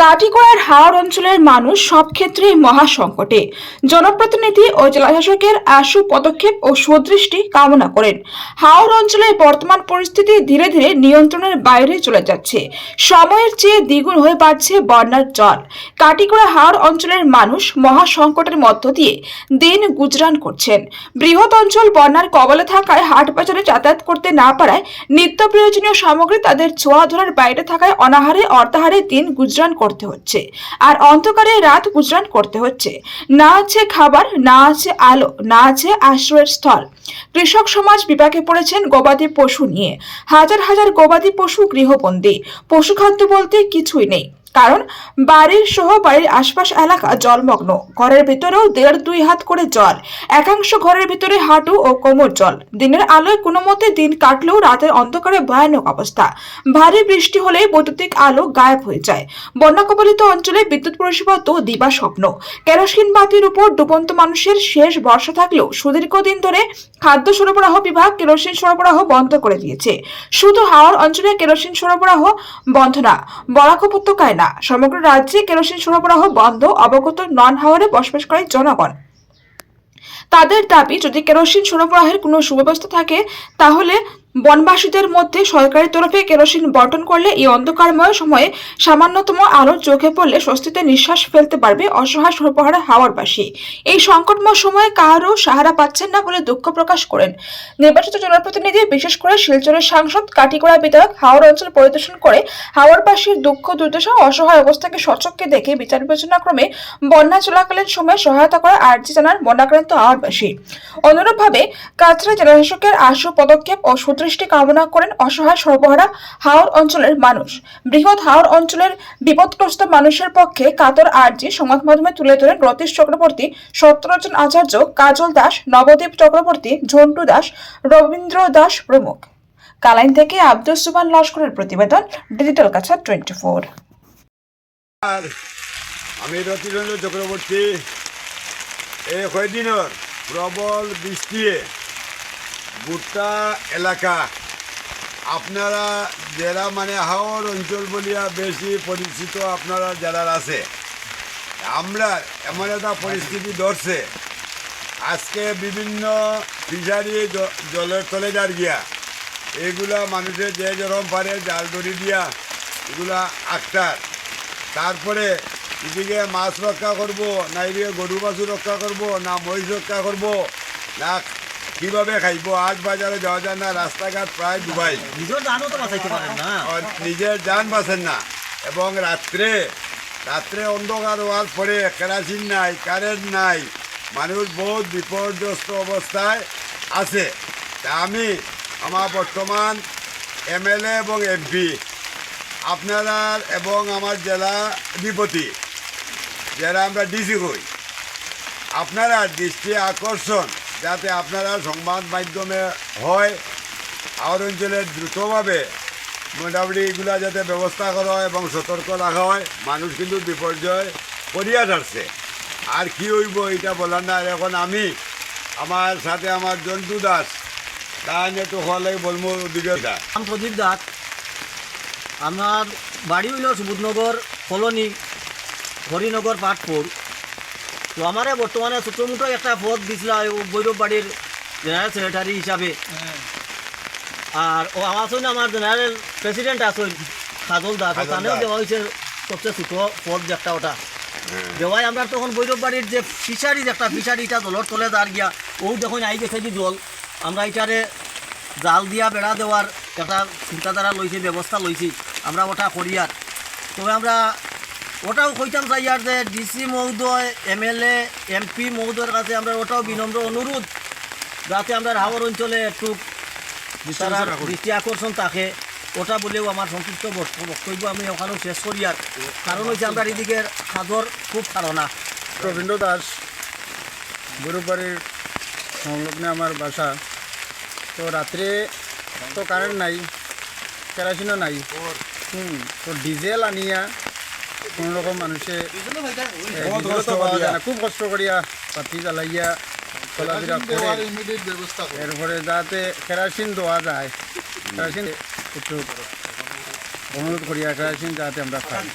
কাঠিগড়ার হাওড় অঞ্চলের মানুষ সব ক্ষেত্রেই মহা সংকটে জনপ্রতিনিধি ও জেলাশাসকের আশু পদক্ষেপ ও সুদৃষ্টি কামনা করেন। হাওড় অঞ্চলের বর্তমান পরিস্থিতি ধীরে ধীরে নিয়ন্ত্রণের বাইরে চলে যাচ্ছে। সময়ের চেয়ে দ্বিগুণ হয়ে বাড়ছে বন্যার জল। কাটিগড়া হাওড় অঞ্চলের মানুষ মহা সংকটের মধ্য দিয়ে দিন গুজরান করছেন। বৃহৎ অঞ্চল বন্যার কবলে থাকায় হাট বাজারে যাতায়াত করতে না পারায় নিত্য প্রয়োজনীয় সামগ্রী তাদের ছোঁয়া ধরার বাইরে থাকায় অনাহারে অর্ধাহারে দিন গুজরান করতে হচ্ছে। আর অন্ধকারে রাত গুজরান করতে হচ্ছে। না আছে খাবার, না আছে আলো, না আছে আশ্রয়ের স্থল। কৃষক সমাজ বিপাকে পড়েছেন গবাদি পশু নিয়ে। হাজার হাজার গবাদি পশু গৃহবন্দী। পশুখাদ্য বলতে কিছুই নেই। কারণ বাড়ির সহ বাড়ির আশপাশ এলাকা জলমগ্ন। ঘরের ভিতরেও দেড় দুই হাত করে জল, একাংশ ঘরের ভিতরে হাঁটু ও কোমর জল। দিনের আলোয় কোনো মতে দিন কাটলেও রাতের অন্ধকারে ভয়ানক অবস্থা। ভারী বৃষ্টি হলে বৈদ্যুতিক আলো গায়েব হয়ে যায়। বন্যা কবলিত অঞ্চলে বিদ্যুৎ পরিষেবা তো দিবা স্বপ্ন। কেরোসিন বাতির উপর ডুবন্ত মানুষের শেষ বর্ষা থাকলেও সুদীর্ঘ দিন ধরে খাদ্য সরবরাহ বিভাগ কেরোসিন সরবরাহ বন্ধ করে দিয়েছে। শুধু হাওড় অঞ্চলে কেরোসিন সরবরাহ বন্ধ না, বরাক উপত্যকায় না। সমগ্র রাজ্যে কেরোসিন সরবরাহ বন্ধ, অবগত নন হাওয়ারে বসবাস করে জনগণ। তাদের দাবি, যদি কেরোসিন সরবরাহের কোনো সুব্যবস্থা থাকে, তাহলে বনবাসীদের মধ্যে সরকারের তরফে কেরোসিন বন্টন করলে এই অন্ধকারময় সময়ে সামান্যতম আলো চোখে পড়লে স্বস্তিতে নিঃশ্বাস ফেলতে পারবে অসহায় সর্বহারা হাওয়ারবাসী এই সংকটময় সময়ে কারও সাহারা পাচ্ছেন না বলে দুঃখ প্রকাশ করেন নির্বাচিত জনপ্রতিনিধি, বিশেষ করে শিলচরের সাংসদ, কাটিগড়া বিধায়ক হাওড় অঞ্চল পরিদর্শন করে হাওড়বাসীর দুঃখ, দুর্দশা অসহায় অবস্থাকে সচক্ষে দেখে বিচার বিবেচনাক্রমে বন্যা চলাকালীন সময়ে সহায়তা করার আর্জি জানান বন্যাক্রান্ত হাওড়বাসী অনুরূপভাবে কাছড়া জেলাশাসকের আশু পদক্ষেপ ও সুদৃষ্টি কামনা করেন অসহায় সর্বহারা হাওড় অঞ্চলের মানুষ। বৃহৎ হাওড় অঞ্চলের বিপদগ্রস্ত মানুষের পক্ষে কাতর আর্জি সংবাদ মাধ্যমে তুলে ধরেন রতীশ চক্রবর্তী, সত্যরঞ্জন আচার্য, কাজল দাস নবদ্বীপ চক্রবর্তী, ঝন্টু দাস, রবীন্দ্র দাস প্রমুখ। কালাইন থেকে আব্দুল সুবান লস্করের প্রতিবেদন, ডিজিটাল কাছা টোয়েন্টি ফোর। আমি রতিরঞ্জন চক্রবর্তী। এই কয়দিনের প্রবল বৃষ্টিয়ে গোটা এলাকা। আপনারা যারা মানে হাওর অঞ্চল বলিয়া বেশি পরিচিত আপনারা যারা আছে, আমরা এমন একটা পরিস্থিতি ধরছে। আজকে বিভিন্ন ফিশারি জলের তলে যার গিয়া, এগুলা মানুষের যে যেরকম পারে জাল দড়ি দিয়া এগুলা আক্তার। তারপরে এদিকে মাছ রক্ষা করব, না এদিকে গরু বাছু রক্ষা করব, না মহিষ রক্ষা করব, না কীভাবে খাইব? আজ বাজারে যাওয়া যায় না রাস্তাঘাট প্রায় ডুবাই নিজের জানও তো বাঁচাইতে পারেন না। নিজের যান বাঁচেন না। এবং রাত্রে রাত্রে অন্ধকার হওয়ার পরে কেরাসিন নাই কারেন্ট নাই মানুষ বহুত বিপর্যস্ত অবস্থায় আছে। তা আমি আমার বর্তমান এমএলএ এবং এমপি আপনারা এবং আমার জেলা অধিপতি যারা আমরা ডিসি হই আপনারা দৃষ্টি আকর্ষণ যাতে আপনারা সংবাদ মাধ্যমে হয় আর অঞ্চলে দ্রুতভাবে মোটামুটি এগুলা যাতে ব্যবস্থা করা হয় এবং সতর্ক রাখা হয়, মানুষ কিন্তু বিপর্যয় করিয়া যাচ্ছে আর কি হইব এটা বলার না এখন আমি আমার সাথে আমার জন্তু দাস একটু হওয়ার লাগে বলব ওদিকে নাম প্রদীপ দাস, আমার বাড়ি হইল সুবুদনগর কলোনি, হরিনগর পাটপুর। তো আমারে বর্তমানে ছোটো মোটো একটা পদ দিছিল বৈরব বাড়ির জেনারেল সেক্রেটারি হিসাবে। আর ও আমার সঙ্গে আমার জেনারেল প্রেসিডেন্ট আছে কাজল দাস। ওখানেও দেওয়া হয়েছে সবচেয়ে ছোটো পদ একটা ওটা। দেওয়াই আমরা তখন বৈরব বাড়ির যে ফিশারি একটা ফিশারিটা জলের তলে দাঁড় গিয়া ও যখন আই গেছে যে জল আমরা এটারে জাল দিয়া বেড়া দেওয়ার একটা চিন্তাধারা লইছি ব্যবস্থা লইছি আমরা ওটা করি আর। তবে আমরা ওটাও কইতাম চাই আর যে ডিসি মহোদয় এমএলএ এমপি মহোদয়ের কাছে আমরা ওটাও বিনম্র অনুরোধ যাতে আমরা হাওর অঞ্চলে একটু দৃষ্টি আকর্ষণ থাকে। ওটা বলেও আমার সংক্ষিপ্ত বক্ত- বক্তব্য আমি ওখানেও শেষ করি আর। কারণ হচ্ছে আমরা এদিকে খাদর খুব ধারণা। রবীন্দ্র দাস গুরুবাড়ির সংলগ্নে আমার বাসা। তো রাত্রে তো কারেন্ট নাই কেরাসিনও নাই। হুম তো ডিজেল আনিয়া কোনো রকম মানুষে খুব কষ্ট করিয়া পাতি জ্বালাইয়া চলাফেরা করে। এরপরে যাতে কেরাসিন দেওয়া যায় কেরাসিন একটু অনুরোধ করিয়া কেরাসিন যাতে আমরা খাই।